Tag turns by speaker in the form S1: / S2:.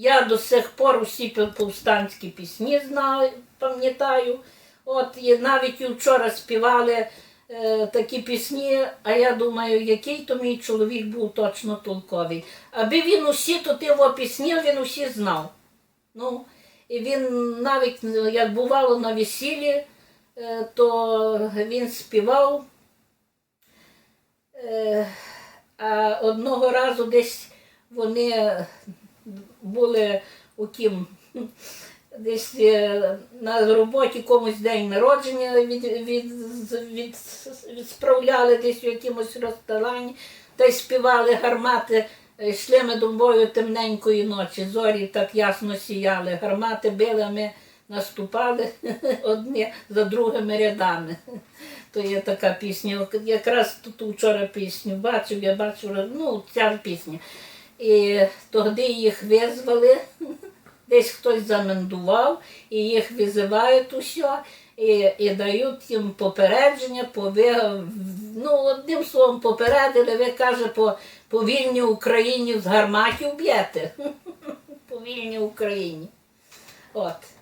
S1: Я до сих пор усі повстанські пісні знаю, пам'ятаю. От і навіть вчора співали е, такі пісні, а я думаю, який то мій чоловік був точно толковий. Аби він усі то його пісні, він усі знав. Ну, і він навіть як бувало на весіллі, е, то він співав. Е, А одного разу десь вони були у ким десь е, на роботі комусь день народження від, від, від, відсправляли десь в якомусь ресторані, й співали гармати, е, йшли ми до бою темненької ночі, зорі так ясно сіяли, гармати били, ми наступали одні за другими рядами. То є така пісня. Якраз тут вчора пісню бачив, я бачив, ну, ця пісня. І тоді їх визвали, десь хтось замендував, і їх визивають усе, і, і дають їм попередження, пови... ну, одним словом, попередили, ви каже, по, по вільній Україні з гарматів б'єте. По вільній Україні. От.